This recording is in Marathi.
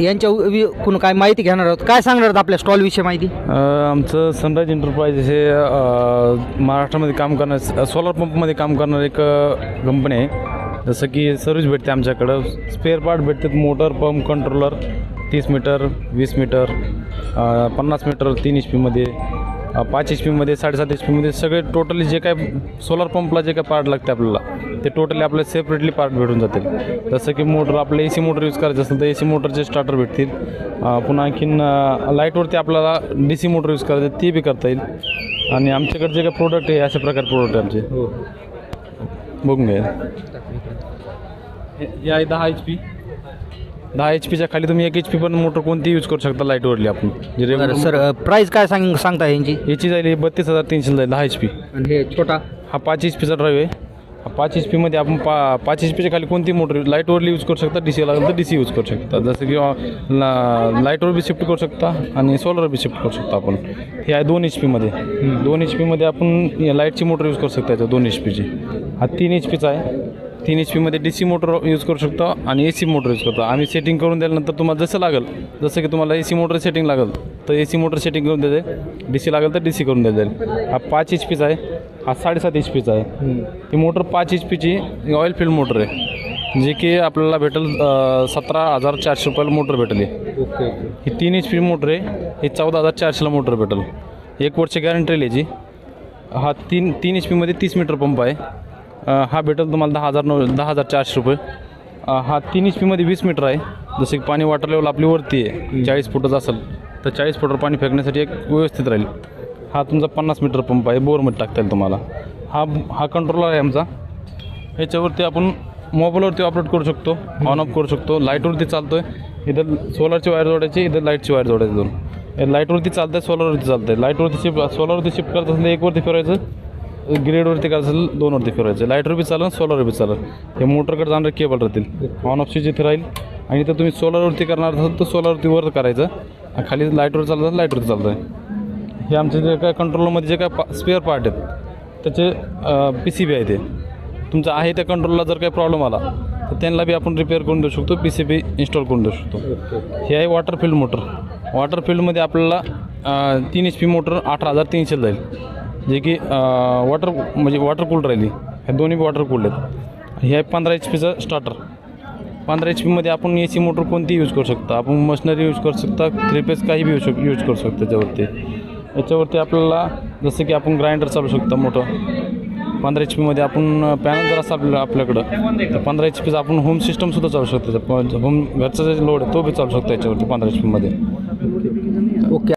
यांच्या कुण काय माहिती घेणार आहोत? काय सांगणार आहात आपल्या स्टॉलविषयी माहिती? अ, आमचं सनराईज एंटरप्राइज हे अ, महाराष्ट्रामध्ये काम करणार सोलर पंपमध्ये काम करणार एक कंपनी आहे. जसं की सर्व्हिस भेटते आमच्याकडं. स्पेअर पार्ट भेटतात मोटर पंप कंट्रोलर तीस मीटर वीस मीटर अ, पन्नास मीटर तीन एच पीमध्ये पाच एच पीमध्ये साडेसात एच पीमध्ये सगळे टोटली जे काय सोलर पंपला जे काय पार्ट लागते आपल्याला ते टोटली आपल्याला सेपरेटली पार्ट भेटून जातील. जसं की मोटर आपलं ए सी मोटर यूज करायचं असेल तर ए सी मोटरचे स्टार्टर भेटतील. पुन्हा आणखीन लाईटवरती आपल्याला डी सी मोटर यूज करायचं ते बी करता येईल. आणि आमच्याकडे जे काही प्रोडक्ट आहे अशा प्रकार प्रोडक्ट आहे आमचे. बघून घ्या. हे- हे आहे दहा एच पी दहा एच पीच्या खाली तुम्ही एक एच पी पण मोटर कोणती यूज करू शकता लाईटवरली आपण? जे बरं regular सर प्राईस काय सांग सांगता यांची? याची जाईल बत्तीस हजार तीनशे जाईल दहा एच पी आणि हे छोटा? हा पाच एच पीचा ड्राईव्ह आहे. हा पाच एच पीमध्ये आपण पा पाच एच पीच्या खाली कोणती मोटर लाईटवरली यूज करू शकता डी सी लागेल तर डी सी यूज करू शकता. जसं की लाईटवर बी शिफ्ट करू शकता आणि सोलर बी शिफ्ट करू शकता आपण. हे आहे दोन एच पीमध्ये दोन एच पीमध्ये आपण लाईटची मोटर यूज करू शकता याच्यात दोन एच पीची हा तीन एच पीचा आहे. तीन एच पीमध्ये डी सी मोटर यूज करू शकतो आणि ए सी मोटर यूज करतो. आम्ही सेटिंग करून दिल्यानंतर तुम्हाला जसं लागेल जसं की तुम्हाला ए सी मोटर सेटिंग लागेल तर ए सी मोटर सेटिंग करून जाईल डी सी लागेल तर डी सी करून द्या जाईल हा पाच एच पीचा आहे हा साडेसात एच पीचा आहे. ही मोटर पाच एच पीची ऑइल फील्ड मोटर आहे जे की आपल्याला भेटेल सतरा हजार चारशे रुपयाला मोटर भेटेल. ओके ही तीन एच पी मोटर आहे ही चौदा हजार चारशेला मोटर भेटेल. एक वर्ष गॅरंटी राहील याची हा तीन तीन एच पीमध्ये तीस मीटर पंप आहे. हा भेटेल तुम्हाला दहा हजार नऊ दहा हजार चारशे रुपये. हा तीन एच पीमध्ये वीस मीटर आहे. जसं की पाणी वॉटर लेवल आपली वरती आहे. चाळीस फुटाचं असेल. तर चाळीस फुटावर पाणी फेकण्यासाठी एक व्यवस्थित राहील. हा तुमचा पन्नास मीटर पंप आहे. बोरमध्ये टाकता येईल तुम्हाला. हा हा कंट्रोलर आहे आमचा. ह्याच्यावरती आपण मोबाईलवरती ऑपरेट करू शकतो. ऑन ऑफ करू शकतो. लाईटवरती चालतो आहे इथं सोलरची वायर जोडायची इथं लाईटची वायर जोडायची दोन. लाईटवरती चालतं आहे सोलरवरती चालतं आहे लाईटवरती शिफ्ट सोलरवरती शिफ्ट करत असेल तर एकवरती फिरायचं ग्रेडवरती करायचं असेल दोनवरती फिरवायचं लाईटवर बी चालेल सोलरवर बी चालेल हे मोटरकडे जाणारे केबल राहतील. ऑन ऑफ स्विच इथे राहील. आणि तर तुम्ही सोलरवरती करणार असाल तर सोलरवरती वर करायचं. आणि खाली लाईटवर चालत असेल लाईटवरती चालतं आहे हे आमचे जे काय कंट्रोलमध्ये जे काय पा स्पेअर पार्ट आहेत त्याचे पी सी बी आहे ते. तुमचं आहे त्या कंट्रोलला जर काही प्रॉब्लेम आला तर त्यांना बी आपण रिपेअर करून देऊ शकतो पी सी बी इन्स्टॉल करून देऊ शकतो. हे आहे वॉटर फील्ड मोटर वॉटर फील्डमध्ये आपल्याला तीन एच पी मोटर अठरा हजार तीनशे जाईल. जे की वॉटर म्हणजे वॉटर कूल राहिली. ह्या दोन्ही वॉटर कूल आहेत. हे आहे पंधरा एच पीचं स्टार्टर पंधरा एच पीमध्ये आपण ए सी मोटर कोणती यूज करू शकता? आपण मशिनरी यूज करू शकता थ्री पेज काही बी यूज यूज करू शकतो त्याच्यावरती याच्यावरती आपल्याला जसं की आपण ग्राइंडर चालू शकतो मोठं. पंधरा एच पीमध्ये आपण पॅनल जर असा आपल्या आपल्याकडं. तर पंधरा एच पीचं आपण होम सिस्टमसुद्धा चालू शकतो. होम घरचा जे लोड आहे तो बी चालू शकतो याच्यावरती पंधरा एच पीमध्ये ओके